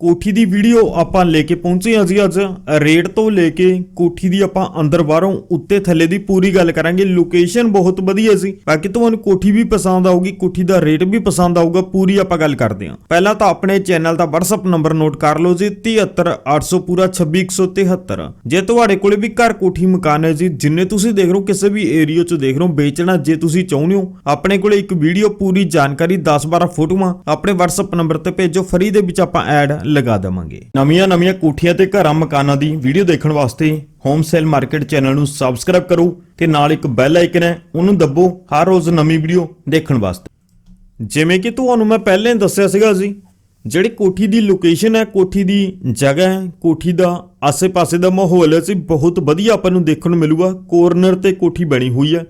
ਕੋਠੀ ਦੀ ਵੀਡੀਓ ਆਪਾਂ ਲੈ ਕੇ ਪਹੁੰਚੇ ਹਾਂ ਜੀ ਅੱਜ। ਰੇਟ ਤੋਂ ਲੈ ਕੇ ਕੋਠੀ ਦੀ ਆਪਾਂ ਅੰਦਰ ਬਾਹਰੋਂ ਉੱਤੇ ਥੱਲੇ ਦੀ ਪੂਰੀ ਗੱਲ ਕਰਾਂਗੇ। ਲੋਕੇਸ਼ਨ ਬਹੁਤ ਵਧੀਆ ਸੀ ਬਾਕੀ ਤੁਹਾਨੂੰ ਕੋਠੀ ਵੀ ਪਸੰਦ ਆਊਗੀ, ਕੋਠੀ ਦਾ ਰੇਟ ਵੀ ਪਸੰਦ ਆਊਗਾ, ਪੂਰੀ ਆਪਾਂ ਗੱਲ ਕਰਦੇ ਹਾਂ। ਪਹਿਲਾਂ ਤਾਂ ਆਪਣੇ ਚੈਨਲ ਦਾ WhatsApp ਨੰਬਰ ਨੋਟ ਕਰ ਲਓ ਜੀ 73800 ਪੂਰਾ 26173 ਜੇ ਤੁਹਾਡੇ ਕੋਲੇ ਵੀ ਘਰ ਕੋਠੀ ਮਕਾਨ ਹੈ ਜੀ, ਜਿੰਨੇ ਤੁਸੀਂ ਦੇਖ ਰਹੇ ਹੋ, ਕਿਸੇ ਵੀ ਏਰੀਆ 'ਚ ਦੇਖ ਰਹੇ ਹੋ, ਵੇਚਣਾ ਜੇ ਤੁਸੀਂ ਚਾਹੁੰਦੇ ਹੋ, ਆਪਣੇ ਕੋਲੇ ਇੱਕ ਵੀਡੀਓ ਪੂਰੀ ਜਾਣਕਾਰੀ 10-12 ਫੋਟੋਆਂ, ਆਪਣੇ WhatsApp ਨੰਬਰ ਤੇ ਭੇਜੋ, ਫਰੀ ਦੇ ਵਿੱਚ ਆਪਾਂ ਐਡ ਲਗਾ ਦੇਵਾਂਗੇ। ਨਵੀਆਂ ਨਵੀਆਂ ਕੋਠੀਆਂ ਤੇ ਘਰਾਂ ਮਕਾਨਾਂ ਦੀ ਵੀਡੀਓ ਦੇਖਣ ਵਾਸਤੇ ਹੋਮ ਸੇਲ ਮਾਰਕੀਟ ਚੈਨਲ ਨੂੰ ਸਬਸਕ੍ਰਾਈਬ ਕਰੋ ਤੇ ਨਾਲ ਇੱਕ ਬੈਲ ਆਈਕਨ ਹੈ, ਉਹਨੂੰ ਦੱਬੋ ਹਰ ਰੋਜ਼ ਨਵੀਂ ਵੀਡੀਓ ਦੇਖਣ ਵਾਸਤੇ। ਜਿਵੇਂ ਕਿ ਤੁਹਾਨੂੰ ਮੈਂ ਪਹਿਲਾਂ ਹੀ ਦੱਸਿਆ ਸੀਗਾ ਜੀ, ਜਿਹੜੀ ਕੋਠੀ ਦੀ ਲੋਕੇਸ਼ਨ ਹੈ, ਕੋਠੀ ਦੀ ਜਗ੍ਹਾ ਹੈ, ਕੋਠੀ ਦਾ ਆਸੇ-ਪਾਸੇ ਦਾ ਮਾਹੌਲ ਹੈ ਜੀ, ਬਹੁਤ ਵਧੀਆ ਆਪਾਂ ਨੂੰ ਦੇਖਣ ਨੂੰ ਮਿਲੂਗਾ। ਕੋਰਨਰ ਤੇ ਕੋਠੀ ਬਣੀ ਹੋਈ ਹੈ।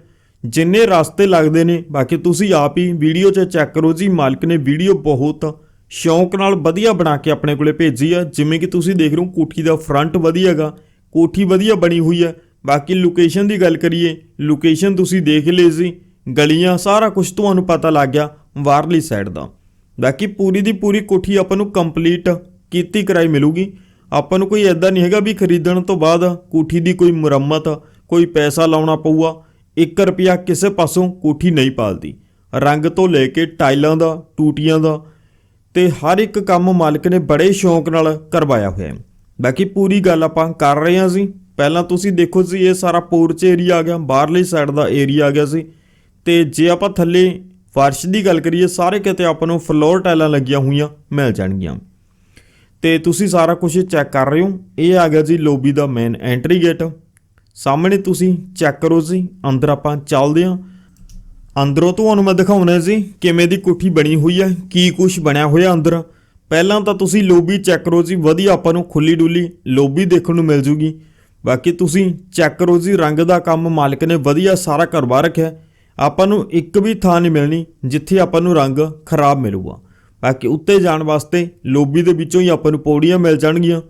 ਜਿੰਨੇ ਰਸਤੇ ਲੱਗਦੇ ਨੇ, ਬਾਕੀ ਤੁਸੀਂ ਆਪ ਹੀ ਵੀਡੀਓ 'ਚ ਚੈੱਕ ਕਰੋ ਜੀ, ਮਾਲਕ ਨੇ ਵੀਡੀਓ ਬਹੁਤ ਸ਼ੌਂਕ ਨਾਲ ਵਧੀਆ ਬਣਾ ਕੇ ਆਪਣੇ ਕੋਲੇ ਭੇਜੀ ਆ। ਜਿਵੇਂ ਕਿ ਤੁਸੀਂ ਦੇਖ ਰਹੇ ਹੋ, ਕੋਠੀ ਦਾ ਫਰੰਟ ਵਧੀਆ ਹੈਗਾ, ਕੋਠੀ ਵਧੀਆ ਬਣੀ ਹੋਈ ਹੈ। ਬਾਕੀ ਲੋਕੇਸ਼ਨ ਦੀ ਗੱਲ ਕਰੀਏ ਲੋਕੇਸ਼ਨ ਤੁਸੀਂ ਦੇਖ ਲਈ ਸੀ, ਗਲੀਆਂ ਸਾਰਾ ਕੁਝ ਤੁਹਾਨੂੰ ਪਤਾ ਲੱਗ ਗਿਆ, ਬਾਹਰਲੀ ਸਾਈਡ ਦਾ। ਬਾਕੀ ਪੂਰੀ ਦੀ ਪੂਰੀ ਕੋਠੀ ਆਪਾਂ ਨੂੰ ਕੰਪਲੀਟ ਕੀਤੀ ਕਰਾਈ ਮਿਲੂਗੀ। ਆਪਾਂ ਨੂੰ ਕੋਈ ਐਦਾਂ ਨਹੀਂ ਹੈਗਾ ਵੀ ਖਰੀਦਣ ਤੋਂ ਬਾਅਦ ਕੋਠੀ ਦੀ ਕੋਈ ਮੁਰੰਮਤ, ਕੋਈ ਪੈਸਾ ਲਾਉਣਾ ਪਊਗਾ। 1 ਰੁਪਿਆ ਕਿਸੇ ਪਾਸੋਂ ਕੋਠੀ ਨਹੀਂ ਪਾਲਦੀ। ਰੰਗ ਤੋਂ ਲੈ ਕੇ ਟਾਈਲਾਂ ਦਾ, ਟੂਟੀਆਂ ਦਾ ਤੇ ਹਰ ਇੱਕ ਕੰਮ ਮਾਲਕ ਨੇ ਬੜੇ ਸ਼ੌਂਕ ਨਾਲ ਕਰਵਾਇਆ ਹੋਇਆ ਹੈ। ਬਾਕੀ ਪੂਰੀ ਗੱਲ ਆਪਾਂ ਕਰ ਰਹੇ ਹਾਂ ਜੀ। ਪਹਿਲਾਂ ਤੁਸੀਂ ਦੇਖੋ ਜੀ, ਇਹ ਸਾਰਾ ਪੋਰਚ ਏਰੀਆ ਆ ਗਿਆ, ਬਾਹਰਲੀ ਸਾਈਡ ਦਾ ਏਰੀਆ ਆ ਗਿਆ ਸੀ ਤੇ ਜੇ ਆਪਾਂ ਥੱਲੇ ਫਰਸ਼ ਦੀ ਗੱਲ ਕਰੀਏ, ਸਾਰੇ ਕਿਤੇ ਆਪਾਂ ਨੂੰ ਫਲੋਰ ਟਾਈਲਾਂ ਲੱਗੀਆਂ ਹੋਈਆਂ ਮਿਲ ਜਾਣਗੀਆਂ। ਤੇ ਤੁਸੀਂ ਸਾਰਾ ਕੁਝ ਚੈੱਕ ਕਰ ਰਹੇ ਹੋ। ਇਹ ਆ ਗਿਆ ਜੀ ਲੋਬੀ ਦਾ ਮੇਨ ਐਂਟਰੀ ਗੇਟ ਸਾਹਮਣੇ ਤੁਸੀਂ ਚੈੱਕ ਕਰੋ ਜੀ, ਅੰਦਰ ਆਪਾਂ ਚੱਲਦੇ ਹਾਂ। ਅੰਦਰੋਂ ਤੁਹਾਨੂੰ ਮੈਂ ਦਿਖਾਉਣਾ ਜੀ, ਕਿਵੇਂ ਦੀ ਕੋਠੀ ਬਣੀ ਹੋਈ ਹੈ, ਕੀ ਕੁਝ ਬਣਿਆ ਹੋਇਆ ਅੰਦਰ। ਪਹਿਲਾਂ ਤਾਂ ਤੁਸੀਂ ਲੋਬੀ ਚੈੱਕ ਕਰੋ ਜੀ, ਵਧੀਆ ਆਪਾਂ ਨੂੰ ਖੁੱਲੀ ਡੁੱਲੀ ਲੋਬੀ ਦੇਖਣ ਨੂੰ ਮਿਲ ਜੂਗੀ। ਬਾਕੀ ਤੁਸੀਂ ਚੈੱਕ ਕਰੋ ਜੀ, ਰੰਗ ਦਾ ਕੰਮ ਮਾਲਕ ਨੇ ਵਧੀਆ ਸਾਰਾ ਕਰਵਾ ਰੱਖਿਆ। ਆਪਾਂ ਨੂੰ ਇੱਕ ਵੀ ਥਾਂ ਨਹੀਂ ਮਿਲਣੀ ਜਿੱਥੇ ਆਪਾਂ ਨੂੰ ਰੰਗ ਖਰਾਬ ਮਿਲੂਗਾ। ਬਾਕੀ ਉੱਤੇ ਜਾਣ ਵਾਸਤੇ ਲੋਬੀ ਦੇ ਵਿੱਚੋਂ ਹੀ ਆਪਾਂ ਨੂੰ ਪੌੜੀਆਂ ਮਿਲ ਜਾਣਗੀਆਂ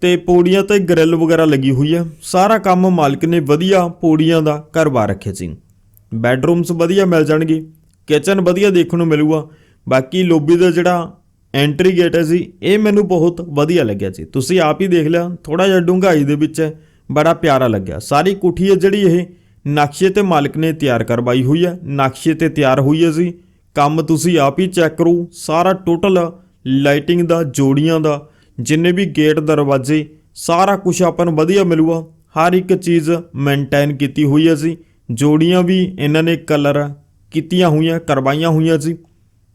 ਤੇ ਪੌੜੀਆਂ ਤੇ ਗ੍ਰਿਲ ਵਗੈਰਾ ਲੱਗੀ ਹੋਈ ਹੈ। ਸਾਰਾ ਕੰਮ ਮਾਲਕ ਨੇ ਵਧੀਆ ਪੌੜੀਆਂ ਦਾ ਕਰਵਾ ਰੱਖਿਆ ਸੀ ਬੈੱਡਰੂਮਸ ਵਧੀਆ ਮਿਲ ਜਾਣਗੇ, ਕਿਚਨ ਵਧੀਆ ਦੇਖਣ ਨੂੰ ਮਿਲੂਗਾ, ਬਾਕੀ ਲੋਬੀ ਦਾ ਜਿਹੜਾ ਐਂਟਰੀ ਗੇਟ ਹੈ ਜੀ, ਇਹ ਮੈਨੂੰ ਬਹੁਤ ਵਧੀਆ ਲੱਗਿਆ ਜੀ। ਤੁਸੀਂ ਆਪ ਹੀ ਦੇਖ ਲਿਆ ਥੋੜਾ ਜਿਹਾ ਡੂੰਘਾਈ ਦੇ ਵਿੱਚ ਹੈ, ਬੜਾ ਪਿਆਰਾ ਲੱਗਿਆ। ਸਾਰੀ ਕੋਠੀ ਹੈ ਜਿਹੜੀ ਇਹ ਨਕਸ਼ੇ ਤੇ ਮਾਲਕ ਨੇ ਤਿਆਰ ਕਰਵਾਈ ਹੋਈ ਹੈ, ਨਕਸ਼ੇ ਤੇ ਤਿਆਰ ਹੋਈ ਹੈ ਜੀ। ਕੰਮ ਤੁਸੀਂ ਆਪ ਹੀ ਚੈੱਕ ਕਰੋ, ਸਾਰਾ ਟੋਟਲ ਲਾਈਟਿੰਗ ਦਾ, ਜੋੜੀਆਂ ਦਾ, ਜਿੰਨੇ ਵੀ ਗੇਟ ਦਰਵਾਜ਼ੇ, ਸਾਰਾ ਕੁਝ ਆਪਾਂ ਨੂੰ ਵਧੀਆ ਮਿਲੂਗਾ। ਹਰ ਇੱਕ ਚੀਜ਼ ਮੇਨਟੇਨ ਕੀਤੀ ਹੋਈ ਹੈ ਜੀ। ਜੋੜੀਆਂ ਵੀ ਇਹਨਾਂ ਨੇ ਕਲਰ ਕੀਤੀਆਂ ਹੋਈਆਂ, ਕਰਵਾਈਆਂ ਹੋਈਆਂ ਸੀ।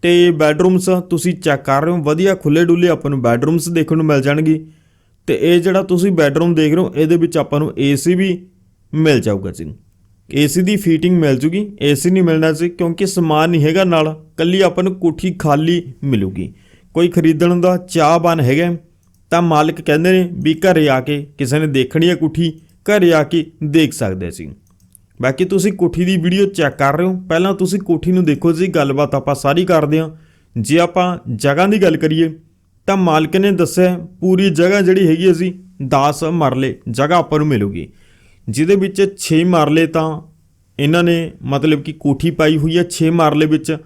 ਤੇ ਬੈਡਰੂਮਸ ਤੁਸੀਂ ਚੈੱਕ ਕਰ ਰਹੇ ਹੋ, ਵਧੀਆ ਖੁੱਲੇ ਡੁੱਲੇ ਆਪਾਂ ਨੂੰ ਬੈਡਰੂਮਸ ਦੇਖਣ ਨੂੰ ਮਿਲ ਜਾਣਗੇ। ਤੇ ਇਹ ਜਿਹੜਾ ਤੁਸੀਂ ਬੈਡਰੂਮ ਦੇਖ ਰਹੇ ਹੋ, ਇਹਦੇ ਵਿੱਚ ਆਪਾਂ ਨੂੰ ਏਸੀ ਵੀ ਮਿਲ ਜਾਊਗਾ ਜੀ। ਏਸੀ ਦੀ ਫੀਟਿੰਗ ਮਿਲ ਜੂਗੀ ਏਸੀ ਨਹੀਂ ਮਿਲਣਾ ਸੀ ਕਿਉਂਕਿ ਸਮਾਨ ਨਹੀਂ ਹੈਗਾ ਨਾਲ, ਕੱਲੀ ਆਪਾਂ ਨੂੰ ਕੋਠੀ ਖਾਲੀ ਮਿਲੂਗੀ। ਕੋਈ ਖਰੀਦਣ ਦਾ ਚਾਹਵਾਨ ਹੈਗਾ, ਤਾਂ ਮਾਲਕ ਕਹਿੰਦੇ ਨੇ ਵੀ ਘਰੇ ਆ ਕੇ ਕਿਸੇ ਨੇ ਦੇਖਣੀ ਹੈ ਕੋਠੀ, ਘਰੇ ਆ ਕੇ ਦੇਖ ਸਕਦੇ ਸੀ ਬਾਕੀ ਤੁਸੀਂ ਕੋਠੀ ਦੀ ਵੀਡੀਓ ਚੈੱਕ ਕਰ ਰਹੇ ਹੋ। ਪਹਿਲਾਂ ਤੁਸੀਂ ਕੋਠੀ ਨੂੰ ਦੇਖੋ ਜੀ, ਗੱਲਬਾਤ ਆਪਾਂ ਸਾਰੀ ਕਰਦੇ ਹਾਂ। ਜੇ ਆਪਾਂ ਜਗ੍ਹਾ ਦੀ ਗੱਲ ਕਰੀਏ, ਤਾਂ ਮਾਲਕ ਨੇ ਦੱਸਿਆ ਪੂਰੀ ਜਗ੍ਹਾ ਜਿਹੜੀ ਹੈਗੀ ਹੈ ਜੀ 10 ਮਰਲੇ, ਜਗ੍ਹਾ ਆਪਾਂ ਨੂੰ ਮਿਲੂਗੀ। ਜਿਹਦੇ ਵਿੱਚ 6 ਮਰਲੇ ਤਾਂ ਇਹਨਾਂ ਨੇ ਮਤਲਬ ਕਿ ਕੋਠੀ ਪਾਈ ਹੋਈ ਹੈ 6 ਮਰਲੇ ਵਿੱਚ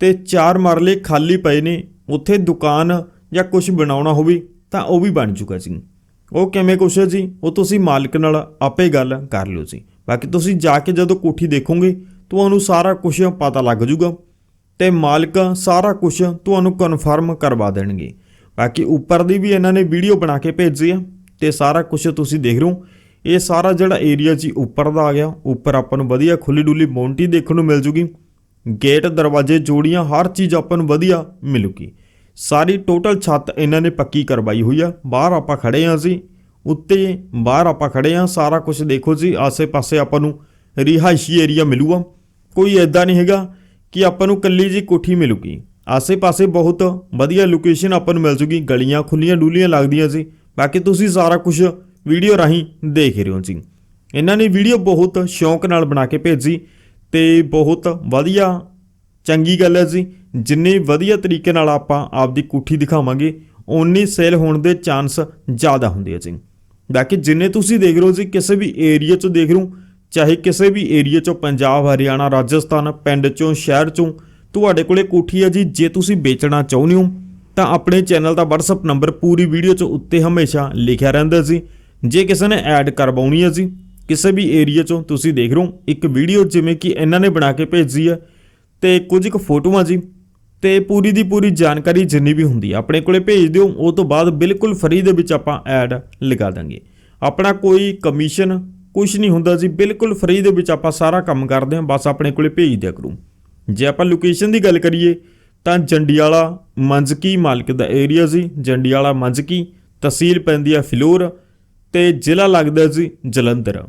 ਤੇ 4 ਮਰਲੇ ਖਾਲੀ ਪਏ ਨੇ। ਉੱਥੇ ਦੁਕਾਨ ਜਾਂ ਕੁਝ ਬਣਾਉਣਾ ਹੋਵੇ, ਤਾਂ ਉਹ ਵੀ ਬਣ ਚੁੱਕਾ ਜੀ। ਉਹ ਕਿਵੇਂ ਕੁਛ ਹੈ ਜੀ? ਉਹ ਤੁਸੀਂ ਮਾਲਕ ਨਾਲ ਆਪੇ ਗੱਲ ਕਰ ਲਿਓ ਜੀ। ਬਾਕੀ ਤੁਸੀਂ ਜਾ ਕੇ ਜਦੋਂ ਕੋਠੀ ਦੇਖੋਗੇ, ਤੁਹਾਨੂੰ ਸਾਰਾ ਕੁਝ ਪਤਾ ਲੱਗ ਜੂਗਾ ਤੇ ਮਾਲਕ ਸਾਰਾ ਕੁਝ ਤੁਹਾਨੂੰ ਕਨਫਰਮ ਕਰਵਾ ਦੇਣਗੇ। ਬਾਕੀ ਉੱਪਰ ਦੀ ਵੀ ਇਹਨਾਂ ਨੇ ਵੀਡੀਓ ਬਣਾ ਕੇ ਭੇਜੀ ਆ ਤੇ ਸਾਰਾ ਕੁਝ ਤੁਸੀਂ ਦੇਖ ਰਹੇ ਹੋ। ਇਹ ਸਾਰਾ ਜਿਹੜਾ ਏਰੀਆ ਜੀ ਉੱਪਰ ਦਾ ਆ ਗਿਆ, ਉੱਪਰ ਆਪਾਂ ਨੂੰ ਵਧੀਆ ਖੁੱਲੀ ਡੁੱਲੀ ਮੌਂਟੀ ਦੇਖਣ ਨੂੰ ਮਿਲ ਜੂਗੀ। ਗੇਟ, ਦਰਵਾਜ਼ੇ ਜੋੜੀਆਂ ਹਰ ਚੀਜ਼ ਆਪਾਂ ਨੂੰ ਵਧੀਆ ਮਿਲੂਗੀ। ਸਾਰੀ ਟੋਟਲ ਛੱਤ ਇਹਨਾਂ ਨੇ ਪੱਕੀ ਕਰਵਾਈ ਹੋਈ ਆ, ਬਾਹਰ ਆਪਾਂ ਖੜੇ ਆ ਜੀ ਉੱਤੇ ਬਾਹਰ ਆਪਾਂ ਖੜੇ ਆ, ਸਾਰਾ ਕੁਝ ਦੇਖੋ ਜੀ, ਆਸੇ-ਪਾਸੇ ਆਪਾਂ ਨੂੰ ਰਿਹਾਇਸ਼ੀ ਏਰੀਆ ਮਿਲੂਗਾ। ਕੋਈ ਐਦਾਂ ਨਹੀਂ ਹੈਗਾ ਕਿ ਆਪਾਂ ਨੂੰ ਕੱਲੀ ਜੀ ਕੋਠੀ ਮਿਲੂਗੀ। ਆਸੇ-ਪਾਸੇ ਬਹੁਤ ਵਧੀਆ ਲੋਕੇਸ਼ਨ ਆਪਾਂ ਨੂੰ ਮਿਲ ਜੂਗੀ, ਗਲੀਆਂ ਖੁੱਲੀਆਂ ਡੂਲੀਆਂ ਲੱਗਦੀਆਂ ਸੀ ਬਾਕੀ ਤੁਸੀਂ ਸਾਰਾ ਕੁਝ ਵੀਡੀਓ ਰਾਹੀਂ ਦੇਖ ਰਹੇ ਹੋ ਜੀ। ਇਹਨਾਂ ਨੇ ਵੀਡੀਓ ਬਹੁਤ ਸ਼ੌਂਕ ਨਾਲ ਬਣਾ ਕੇ ਭੇਜੀ ਤੇ ਬਹੁਤ ਵਧੀਆ ਚੰਗੀ ਗੱਲ ਹੈ ਜੀ। ਜਿੰਨੀ ਵਧੀਆ ਤਰੀਕੇ ਨਾਲ ਆਪਾਂ ਆਪਦੀ ਕੋਠੀ ਦਿਖਾਵਾਂਗੇ, ਓਨੀ ਸੇਲ ਹੋਣ ਦੇ ਚਾਂਸ ਜ਼ਿਆਦਾ ਹੁੰਦੇ ਆ ਜੀ। ਬਾਕੀ ਜਿੰਨੇ ਤੁਸੀਂ ਦੇਖ ਰਹੇ ਹੋ ਜੀ ਕਿਸੇ ਵੀ ਏਰੀਆ 'ਚੋਂ ਦੇਖ ਰਹੇ ਹੋ ਚਾਹੇ ਕਿਸੇ ਵੀ ਏਰੀਆ 'ਚੋਂ ਪੰਜਾਬ ਹਰਿਆਣਾ ਰਾਜਸਥਾਨ ਪਿੰਡ 'ਚੋਂ ਸ਼ਹਿਰ 'ਚੋਂ ਤੁਹਾਡੇ ਕੋਲੇ ਕੋਠੀ ਹੈ ਜੀ ਜੇ ਤੁਸੀਂ ਵੇਚਣਾ ਚਾਹੁੰਦੇ ਹੋ ਤਾਂ ਆਪਣੇ ਚੈਨਲ ਦਾ WhatsApp ਨੰਬਰ ਪੂਰੀ ਵੀਡੀਓ 'ਚ ਉੱਤੇ ਹਮੇਸ਼ਾ ਲਿਖਿਆ ਰਹਿੰਦਾ ਸੀ ਜੇ ਕਿਸੇ ਨੇ ਐਡ ਕਰਵਾਉਣੀ ਹੈ ਜੀ ਕਿਸੇ ਵੀ ਏਰੀਆ 'ਚੋਂ ਤੁਸੀਂ ਦੇਖ ਰਹੇ ਹੋ ਇੱਕ ਵੀਡੀਓ ਜਿਵੇਂ ਕਿ ਇਹਨਾਂ ਨੇ ਬਣਾ ਕੇ ਭੇਜੀ ਹੈ ਤੇ ਕੁਝ ਕੁ ਫੋਟੋਆਂ ਜੀ ਤੇ ਪੂਰੀ ਦੀ ਪੂਰੀ ਜਾਣਕਾਰੀ ਜਿੰਨੀ ਵੀ ਹੁੰਦੀ ਆਪਣੇ ਕੋਲੇ ਭੇਜ ਦਿਓ, ਉਹ ਤੋਂ ਬਾਅਦ ਬਿਲਕੁਲ ਫਰੀ ਦੇ ਵਿੱਚ ਆਪਾਂ ਐਡ ਲਗਾ ਦਾਂਗੇ। ਆਪਣਾ ਕੋਈ ਕਮਿਸ਼ਨ ਕੁਝ ਨਹੀਂ ਹੁੰਦਾ ਜੀ, ਬਿਲਕੁਲ ਫਰੀ ਦੇ ਵਿੱਚ ਆਪਾਂ ਸਾਰਾ ਕੰਮ ਕਰਦੇ ਹਾਂ, ਬਸ ਆਪਣੇ ਕੋਲੇ ਭੇਜ ਦਿਆ ਕਰੋ। ਜੇ ਆਪਾਂ ਲੋਕੇਸ਼ਨ ਦੀ ਗੱਲ ਕਰੀਏ, ਤਾਂ ਜੰਡਿਆਲਾ ਮੰਜਕੀ ਮਾਲਕ ਦਾ ਏਰੀਆ ਸੀ ਜੰਡਿਆਲਾ ਮੰਜਕੀ, ਤਹਿਸੀਲ ਪੈਂਦੀ ਹੈ ਫਿਲੌਰ ਤੇ ਜ਼ਿਲ੍ਹਾ ਲੱਗਦਾ ਜੀ ਜਲੰਧਰ।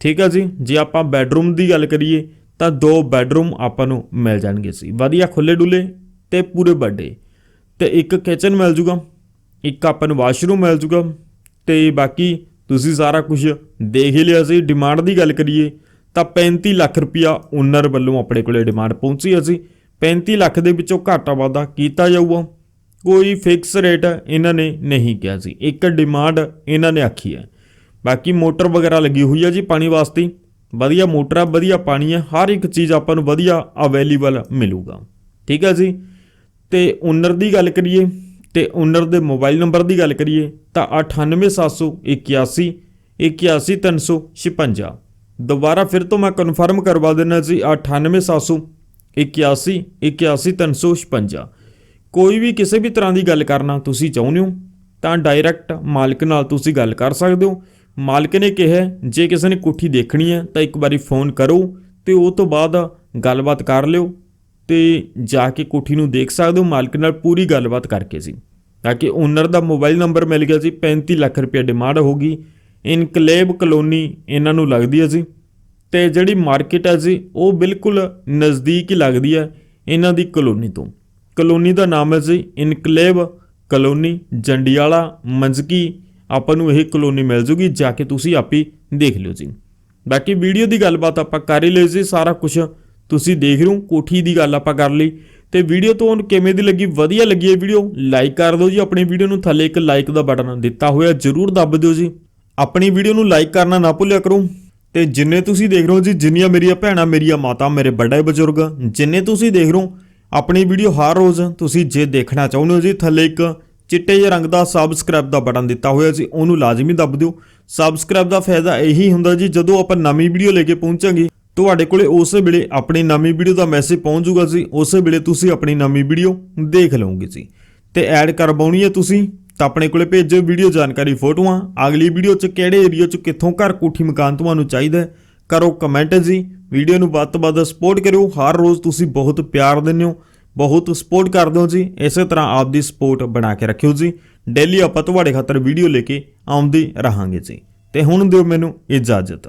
ਠੀਕ ਹੈ ਜੀ, ਜੇ ਆਪਾਂ ਬੈੱਡਰੂਮ ਦੀ ਗੱਲ ਕਰੀਏ, ਤਾਂ ਦੋ ਬੈੱਡਰੂਮ ਆਪਾਂ ਨੂੰ ਮਿਲ ਜਾਣਗੇ ਸੀ ਵਧੀਆ ਖੁੱਲੇ ਡੁੱਲੇ ਤੇ ਪੂਰੇ ਵੱਡੇ ਤੇ ਇੱਕ ਕਿਚਨ ਮਿਲ ਜੂਗਾ, ਇੱਕ ਆਪਾਂ ਨੂੰ ਵਾਸ਼ਰੂਮ ਮਿਲ ਜੂਗਾ ਤੇ ਬਾਕੀ ਤੁਸੀਂ ਸਾਰਾ ਕੁਝ ਦੇਖ ਹੀ ਲਿਆ ਸੀ। ਡਿਮਾਂਡ ਦੀ ਗੱਲ ਕਰੀਏ ਤਾਂ 35 ਲੱਖ ਰੁਪਇਆ ਓਨਰ ਵੱਲੋਂ ਆਪਣੇ ਕੋਲੇ ਡਿਮਾਂਡ ਪਹੁੰਚੀ ਅਸੀਂ ਸੀ 35 ਲੱਖ ਦੇ ਵਿੱਚੋਂ ਘਾਟਾ ਵਾਧਾ ਕੀਤਾ ਜਾਊਗਾ। ਕੋਈ ਫਿਕਸ ਰੇਟ ਇਹਨਾਂ ਨੇ ਨਹੀਂ ਕਿਹਾ ਸੀ। ਇੱਕ ਡਿਮਾਂਡ ਇਹਨਾਂ ਨੇ ਆਖੀ ਹੈ। ਬਾਕੀ ਮੋਟਰ ਵਗੈਰਾ ਲੱਗੀ ਹੋਈ ਹੈ ਜੀ ਪਾਣੀ ਵਾਸਤੇ। ਵਧੀਆ ਮੋਟਰ ਆ, ਵਧੀਆ ਪਾਣੀ ਹੈ ਹਰ ਇੱਕ ਚੀਜ਼ ਆਪਾਂ ਨੂੰ ਵਧੀਆ ਅਵੇਲੇਬਲ ਮਿਲੂਗਾ। ਠੀਕ ਹੈ ਜੀ? ਤੇ ਓਨਰ ਦੀ ਗੱਲ ਕਰੀਏ ਤੇ ਓਨਰ ਦੇ ਮੋਬਾਈਲ ਨੰਬਰ ਦੀ ਗੱਲ ਕਰੀਏ ਤਾਂ 98781 81356 ਦੁਬਾਰਾ ਫਿਰ ਤੋਂ ਮੈਂ ਕਨਫਰਮ ਕਰਵਾ ਦਿੰਦਾ ਜੀ 98781 81356 ਕੋਈ ਵੀ ਕਿਸੇ ਵੀ ਤਰ੍ਹਾਂ ਦੀ ਗੱਲ ਕਰਨਾ ਤੁਸੀਂ ਚਾਹੁੰਦੇ ਹੋ, ਤਾਂ ਡਾਇਰੈਕਟ ਮਾਲਕ ਨਾਲ ਤੁਸੀਂ ਗੱਲ ਕਰ ਸਕਦੇ ਹੋ। ਮਾਲਕ ਨੇ ਕਿਹਾ, ਜੇ ਕਿਸੇ ਨੇ ਕੋਠੀ ਦੇਖਣੀ ਹੈ ਤਾਂ ਇੱਕ ਵਾਰੀ ਫੋਨ ਕਰੋ ਤੇ ਉਹ ਤੋਂ ਬਾਅਦ ਗੱਲਬਾਤ ਕਰ ਲਿਓ। ਤੇ ਜਾ ਕੇ ਕੋਠੀ ਨੂੰ ਦੇਖ ਸਕਦੇ ਹੋ, ਮਾਲਕ ਨਾਲ ਪੂਰੀ ਗੱਲਬਾਤ ਕਰਕੇ ਸੀ। ਤਾਂ ਕਿ ਓਨਰ ਦਾ ਮੋਬਾਈਲ ਨੰਬਰ ਮਿਲ ਗਿਆ ਸੀ 35 ਲੱਖ ਰੁਪਏ ਡਿਮਾਂਡ ਹੋਗੀ ਇਨਕਲੇਬ ਕਲੋਨੀ ਇਹਨਾਂ ਨੂੰ ਲੱਗਦੀ ਹੈ ਜੀ। ਤੇ ਜਿਹੜੀ ਮਾਰਕੀਟ ਹੈ ਜੀ, ਉਹ ਬਿਲਕੁਲ ਨਜ਼ਦੀਕ ਹੀ ਲੱਗਦੀ ਹੈ ਇਹਨਾਂ ਦੀ ਕਲੋਨੀ ਤੋਂ। ਕਲੋਨੀ ਦਾ ਨਾਮ ਹੈ ਜੀ ਇਨਕਲੇਬ ਕਲੋਨੀ ਜੰਡੀਆਲਾ, ਮੰਜਕੀ। ਆਪਾਂ ਨੂੰ ਇਹ ਕਲੋਨੀ ਮਿਲ ਜੂਗੀ, ਜਾ ਕੇ ਤੁਸੀਂ ਆਪੀ ਦੇਖ ਲਿਓ ਜੀ। ਬਾਕੀ ਵੀਡੀਓ ਦੀ ਗੱਲਬਾਤ ਆਪਾਂ ਕਰ ਹੀ ਲਈ ਜੀ, ਸਾਰਾ ਕੁਝ ਤੁਸੀਂ ਦੇਖ ਰਹੇ ਹੋ ਕੋਠੀ ਦੀ ਗੱਲ ਆਪਾਂ ਕਰ ਲਈ। ਤੇ ਵੀਡੀਓ ਤੁਹਾਨੂੰ ਕਿਵੇਂ ਦੀ ਲੱਗੀ? ਵਧੀਆ ਲੱਗੀ ਇਹ ਵੀਡੀਓ? ਲਾਈਕ ਕਰ ਦਿਓ ਜੀ। ਆਪਣੀ ਵੀਡੀਓ ਨੂੰ ਥੱਲੇ ਇੱਕ ਲਾਈਕ ਦਾ ਬਟਨ ਦਿੱਤਾ ਹੋਇਆ ਜਰੂਰ ਦੱਬ ਦਿਓ ਜੀ। ਆਪਣੀ ਵੀਡੀਓ ਨੂੰ ਲਾਈਕ ਕਰਨਾ ਨਾ ਭੁੱਲਿਆ ਕਰੋ। ਤੇ ਜਿੰਨੇ ਤੁਸੀਂ ਦੇਖ ਰਹੇ ਹੋ ਜੀ, ਜਿੰਨੀਆਂ ਮੇਰੀਆਂ ਭੈਣਾਂ, ਮੇਰੀਆਂ ਮਾਤਾ, ਮੇਰੇ ਵੱਡੇ ਬਜ਼ੁਰਗ, ਜਿੰਨੇ ਤੁਸੀਂ ਦੇਖ ਰਹੇ ਹੋ, ਆਪਣੀ ਵੀਡੀਓ ਹਰ ਰੋਜ਼ ਤੁਸੀਂ ਜੇ ਦੇਖਣਾ ਚਾਹੁੰਦੇ ਹੋ ਜੀ, ਥੱਲੇ ਇੱਕ ਚਿੱਟੇ ਜਿਹੇ ਰੰਗ ਦਾ ਸਬਸਕ੍ਰਾਈਬ ਦਾ ਬਟਨ ਦਿੱਤਾ ਹੋਇਆ ਜੀ, ਉਹਨੂੰ ਲਾਜ਼ਮੀ ਦੱਬ ਦਿਓ। ਸਬਸਕ੍ਰਾਈਬ ਦਾ ਫਾਇਦਾ ਇਹੀ ਹੁੰਦਾ ਜੀ, ਜਦੋਂ ਆਪਾਂ ਨਵੀਂ ਵੀਡੀਓ ਲੈ ਕੇ ਪਹੁੰਚਾਂਗੇ ਤੁਹਾਡੇ ਕੋਲੇ ਉਸੇ ਵੇਲੇ ਆਪਣੀ ਨਵੀਂ ਵੀਡੀਓ ਦਾ ਮੈਸੇਜ ਪਹੁੰਚ ਜਾਊਗਾ ਜੀ। ਉਸੇ ਵੇਲੇ ਤੁਸੀਂ ਆਪਣੀ ਨਵੀਂ ਵੀਡੀਓ ਦੇਖ ਲਓਗੇ ਜੀ। ਤੇ ਐਡ ਕਰਵਾਉਣੀ ਹੈ ਤੁਸੀਂ, ਤਾਂ ਆਪਣੇ ਕੋਲੇ ਭੇਜੋ ਵੀਡੀਓ ਜਾਣਕਾਰੀ ਫੋਟੋਆਂ। ਅਗਲੀ ਵੀਡੀਓ 'ਚ ਕਿਹੜੇ ਏਰੀਆ 'ਚ ਕਿੱਥੋਂ ਘਰ ਕੋਠੀ ਮਕਾਨ ਤੁਹਾਨੂੰ ਚਾਹੀਦਾ ਕਰੋ ਕਮੈਂਟ ਜੀ। ਵੀਡੀਓ ਨੂੰ ਵੱਧ ਤੋਂ ਵੱਧ ਸਪੋਰਟ ਕਰਿਓ। ਹਰ ਰੋਜ਼ ਤੁਸੀਂ ਬਹੁਤ ਪਿਆਰ ਦਿੰਦੇ ਹੋ, ਬਹੁਤ ਸਪੋਰਟ ਕਰਦੇ ਹੋ ਜੀ। ਇਸੇ ਤਰ੍ਹਾਂ ਆਪ ਦੀ ਸਪੋਰਟ ਬਣਾ ਕੇ ਰੱਖਿਓ ਜੀ। ਡੇਲੀ ਆਪਾਂ ਤੁਹਾਡੇ ਖਾਤਰ ਵੀਡੀਓ ਲੈ ਕੇ ਆਉਂਦੇ ਰਹਾਂਗੇ ਜੀ। ਤੇ ਹੁਣ ਦਿਓ ਮੈਨੂੰ ਇਜਾਜ਼ਤ।